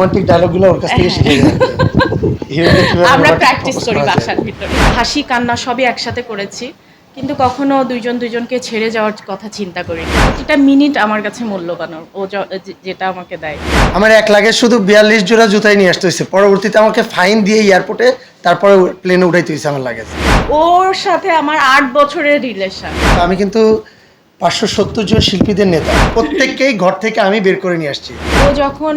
Romantic ডায়লগগুলো ওর কাছ থেকে শিখে গেলাম। আমরা প্র্যাকটিস করি বাসার ভিতরে। হাসি কান্না সবই একসাথে করেছি কিন্তু কখনো দুইজন দুইজনকে ছেড়ে যাওয়ার কথা চিন্তা করিনি। প্রতিটা মিনিট আমার কাছে মূল্যবান ও যেটা আমাকে দেয়। আমার এক লাগে শুধু বিয়াল্লিশ জোড়া জুতাই নিয়ে আসতে হয়েছে। পরবর্তীতে আমাকে ফাইন দিয়ে এয়ারপোর্টে তারপরে প্লেনে উঠাইতে হয়েছে আমার লাগে ওর সাথে আমার আট বছরের রিলেশন আমি কিন্তু পাঁচশো সত্তর জন শিল্পীদের নেতা। প্রত্যেককেই ঘর থেকে আমি বের করে নিয়ে আসছি। ও যখন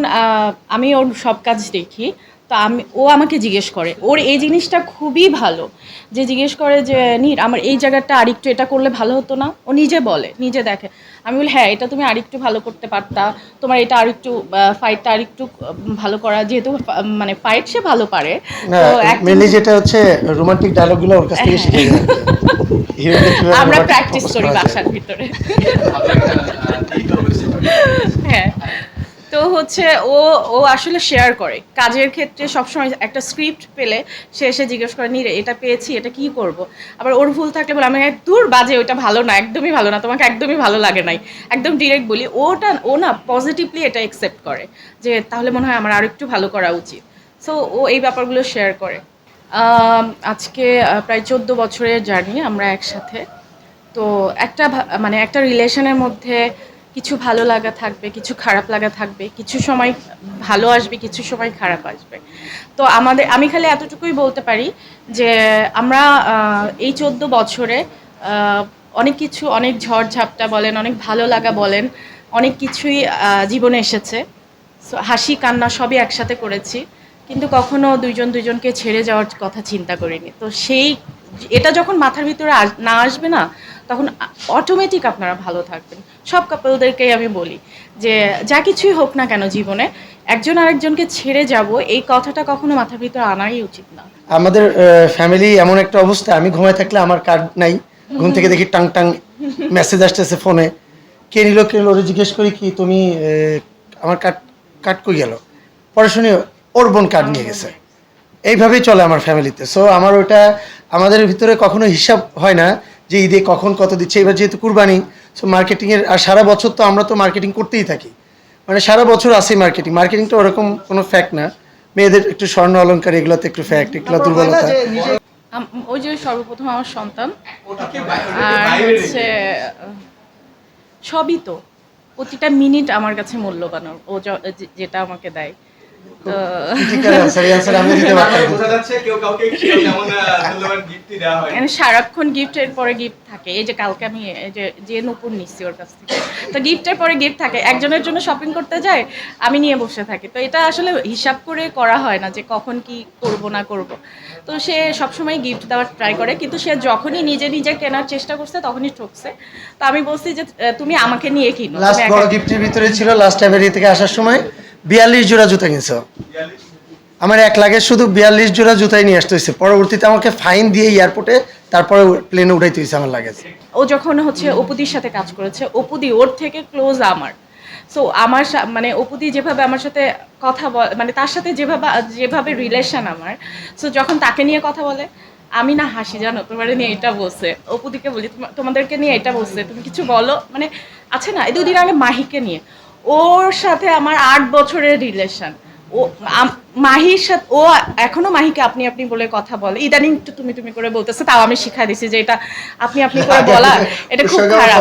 আমি ওর সব কাজ দেখি তো আমি ও আমাকে জিজ্ঞেস করে ওর এই জিনিসটা খুবই ভালো। যে জিজ্ঞেস করে যে নীর আমার এই জায়গাটা আরেকটু এটা করলে ভালো হতো না? ও নিজে বলে নিজে দেখে। আমি বলি হ্যাঁ এটা তুমি আরেকটু ভালো করতে পারতা। তোমার এটা আরেকটু ফাইটটা আরেকটু ভালো করা যেহেতু মানে ফাইট সে ভালো পারে। তো মেনলি যেটা হচ্ছে রোমান্টিক ডায়লগগুলো ওর কাছ থেকে শিখে আমরা প্র্যাকটিস করি বাসার ভিতরে। হ্যাঁ। তো হচ্ছে ও ও আসলে শেয়ার করে। কাজের ক্ষেত্রে সবসময় একটা স্ক্রিপ্ট পেলে সে এসে জিজ্ঞেস করে নিরে এটা পেয়েছি এটা কি করব? আবার ওর ভুল থাকলে বলে আমি দূর বাজে ওটা ভালো না একদমই ভালো না তোমাকে একদমই ভালো লাগে নাই। একদম ডিরেক্ট বলি। ওটা ও না পজিটিভলি এটা অ্যাকসেপ্ট করে যে তাহলে মনে হয় আমার আরও একটু ভালো করা উচিত। সো ও এই ব্যাপারগুলো শেয়ার করে। আজকে প্রায় চোদ্দ বছরের জার্নি আমরা একসাথে। তো একটা মানে একটা রিলেশনের মধ্যে কিছু ভালো লাগা থাকবে, কিছু খারাপ লাগা থাকবে, কিছু সময় ভালো আসবে, কিছু সময় খারাপ আসবে। তো আমাদের, আমি খালি এতটুকুই বলতে পারি যে আমরা এই চোদ্দ বছরে অনেক কিছু, অনেক ঝড় ঝাপটা বলেন, অনেক ভালো লাগা বলেন, অনেক কিছুই জীবনে এসেছে। হাসি, কান্না সবই একসাথে করেছি। কিন্তু কখনো দুইজন দুইজনকে ছেড়ে যাওয়ার কথা চিন্তা করিনি। তো সেই, এটা যখন মাথার ভিতরে না আসবে না, তখন অটোমেটিক আপনারা ভালো থাকবেন। সব কাপলদেরকেই আমি বলি যে, যা কিছুই হোক না কেন জীবনে, একজন আরেকজনকে ছেড়ে যাব, এই কথাটা কখনো মাথার ভিতরে আনাই উচিত না। আমাদের ফ্যামিলি এমন একটা অবস্থা, আমি ঘুমায় থাকলে আমার কার্ড নাই, ঘুম থেকে দেখি টাং টাং মেসেজ আসতেছে ফোনে। কে নিল কে নিল জিজ্ঞেস করি কি, তুমি আমার কার্ড কার্ড কই গেল? পরে ওর বোন কার্ড নিয়ে গেছে। এইভাবেই চলে আমার ফ্যামিলিতে সো আমার ওটা আমাদের ভিতরে কখনো হিসাব হয় না যে ঈদে কখন কত দিচ্ছে। এবার যেহেতু কুরবানি সো মার্কেটিংয়ের আর সারা বছর তো আমরা তো মার্কেটিং করতেই থাকি। মানে সারা বছর আছে মার্কেটিং মার্কেটিংটা ওরকম কোনো ফ্যাক্ট না। মেয়েদের একটু স্বর্ণ অলংকার এগুলোতে একটু ফ্যাক্ট এগুলো দুর্বলতা। ওই যে সর্বপ্রথম আমার সন্তান। আর হচ্ছে সবই তো। প্রতিটা মিনিট আমার কাছে মূল্যবান। ও যেটা আমাকে দেয়। তো সারাক্ষণ গিফটের পরে গিফট থাকে। এই যে কালকে আমি যে যে নতুন নিচ্ছি ওর কাছ থেকে। তো গিফটের পরে গিফট থাকে। একজনের জন্য শপিং করতে যায় আমি নিয়ে বসে থাকি। তো এটা আসলে হিসাব করে করা হয় না যে কখন কি করব না করব। তো সে সবসময় গিফট দেওয়ার ট্রাই করে। কিন্তু সে যখনই নিজে নিজে কেনার চেষ্টা করছে তখনই ঠকছে। তো আমি বলছি যে তুমি আমাকে নিয়ে কিনো। লাস্ট বড় গিফটের ভিতরে ছিল লাস্ট আমেরিকা থেকে আসার সময়। বিয়াল্লিশ জোড়া জুতা কিনছো? আমার এক লাগে শুধু বিয়াল্লিশ জোড়া জুতাই নিয়ে আসতে হয়েছে পরবর্তীতে আমাকে ফাইন দিয়ে এয়ারপোর্টে তারপরে প্লেনে উঠাইতে হয়েছে আমার লাগে। ও যখন হচ্ছে অপুদির সাথে কাজ করেছে, অপুদি ওর থেকে ক্লোজ আমার। সো আমার মানে অপুদি যেভাবে আমার সাথে কথা বল মানে তার সাথে যেভাবে যেভাবে রিলেশন আমার সো যখন তাকে নিয়ে কথা বলে, আমি না হাসি জানো, তোমার নিয়ে এটা বলছে। অপুদিকে বলি, "তোমা- তোমাদেরকে নিয়ে এটা বলছে, তুমি কিছু বলো। মানে আছে না, এই দুদিন আগে মাহিকে নিয়ে। ওর সাথে আমার আট বছরের রিলেশন ও মাহির সাথে ও এখনও মাহিকে আপনি আপনি বলে কথা বলে। ইদানিং একটু তুমি তুমি করে বলতেছে তাও আমি শিখা দিছি যে এটা আপনি আপনি করে বলা এটা খুব খারাপ।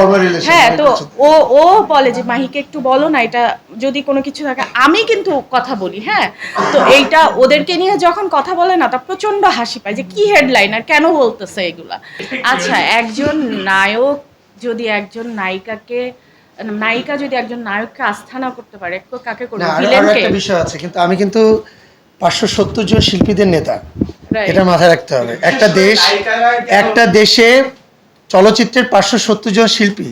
হ্যাঁ তো ও ও বলে যে মাহিকে একটু বলো না এটা যদি কোনো কিছু থাকে আমি কিন্তু কথা বলি। হ্যাঁ তো এইটা ওদেরকে নিয়ে যখন কথা বলে না তা প্রচণ্ড হাসি পায় যে কি হেডলাইন আর কেন বলতেছে এগুলা? আচ্ছা একজন নায়ক যদি একজন নায়িকাকে নায়িকা যদি একজন নায়ককে আস্থা না করতে পারে কাকে করবে? ভিলেনকে একটা বিষয় আছে কিন্তু আমি কিন্তু পাঁচশো সত্তর জন শিল্পীদের নেতা। এটা মাথায় রাখতে হবে। একটা দেশ একটা দেশে চলচ্চিত্রের পাঁচশো সত্তর জন শিল্পী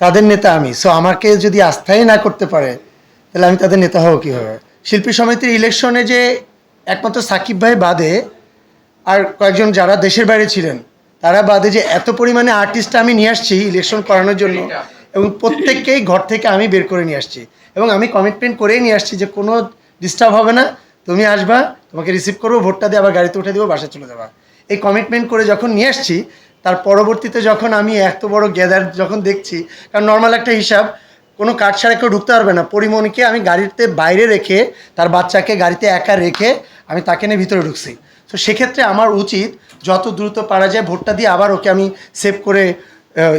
তাদের নেতা আমি। সো আমাকে যদি আস্থাই না করতে পারে তাহলে আমি তাদের নেতা হব কীভাবে? শিল্পী সমিতির ইলেকশনে যে একমাত্র সাকিব ভাই বাদে আর কয়েকজন যারা দেশের বাইরে ছিলেন তারা বাদে যে এত পরিমাণে আর্টিস্ট আমি নিয়ে আসছি ইলেকশন করানোর জন্য। এবং প্রত্যেককেই ঘর থেকে আমি বের করে নিয়ে আসছি। এবং আমি কমিটমেন্ট করেই নিয়ে আসছি যে কোনো ডিস্টার্ব হবে না, তুমি আসবা, তোমাকে রিসিভ করব, ভোটটা দিয়ে আবার গাড়িতে উঠে দেবো, বাসায় চলে যাবা। এই কমিটমেন্ট করে যখন নিয়ে আসছি, তার পরবর্তীতে যখন আমি এত বড় গ্যাদার যখন দেখছি, কারণ নর্মাল একটা হিসাব, কোনো কাঠ ছাড়া কেউ ঢুকতে পারবে না। পরিমণিকে আমি গাড়িতে বাইরে রেখে, তার বাচ্চাকে গাড়িতে একা রেখে আমি তাকে নিয়ে ভিতরে ঢুকছি। তো সেক্ষেত্রে আমার উচিত, যত দ্রুত পারা যায়, ভোটটা দিয়ে আবার ওকে আমি সেভ করে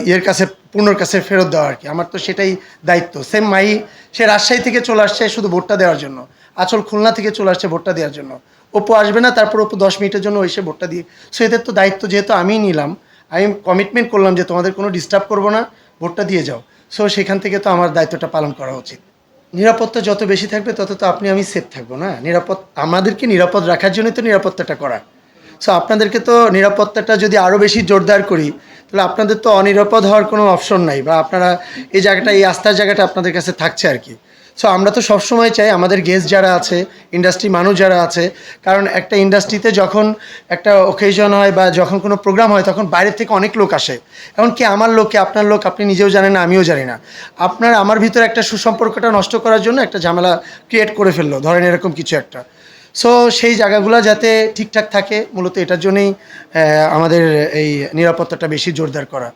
ইয়ের কাছে পূর্ণর কাছে ফেরত দেওয়া আর কি। আমার তো সেটাই দায়িত্ব। সেম মাই, সে রাজশাহী থেকে চলে আসছে শুধু ভোটটা দেওয়ার জন্য। আচল খুলনা থেকে চলে আসছে ভোটটা দেওয়ার জন্য। ওপো আসবে না, তারপর ওপো দশ মিনিটের জন্য এসে ভোটটা দিয়ে সো এদের তো দায়িত্ব যেহেতু আমিই নিলাম, আমি কমিটমেন্ট করলাম যে তোমাদের কোনো ডিস্টার্ব করব না, ভোটটা দিয়ে যাও। সো সেখান থেকে তো আমার দায়িত্বটা পালন করা উচিত। নিরাপত্তা যত বেশি থাকবে, তত তো আপনি আমি সেফ থাকব, না? নিরাপদ আমাদেরকে নিরাপদ রাখার জন্যই তো নিরাপত্তাটা করা। সো আপনাদেরকে তো নিরাপত্তাটা যদি আরও বেশি জোরদার করি, তাহলে আপনাদের তো অনিরাপদ হওয়ার কোনো অপশন নাই বা আপনারা এই জায়গাটা, এই আস্থার জায়গাটা আপনাদের কাছে থাকছে আর কি। সো আমরা তো সবসময় চাই আমাদের গেস্ট যারা আছে ইন্ডাস্ট্রি মানুষ যারা আছে, কারণ একটা ইন্ডাস্ট্রিতে যখন একটা ওকেশন হয় বা যখন কোনো প্রোগ্রাম হয়, তখন বাইরের থেকে অনেক লোক আসে। এমনকি আমার লোককে, আপনার লোক আপনি নিজেও জানেন না, আমিও জানি না। আপনার, আমার ভিতরে একটা সুসম্পর্কটা নষ্ট করার জন্য একটা ঝামেলা ক্রিয়েট করে ফেলল, ধরেন এরকম কিছু একটা। সো সেই জায়গাগুলো যাতে ঠিকঠাক থাকে, মূলত এটার জন্যই আমাদের এই নিরাপত্তাটা বেশি জোরদার করা।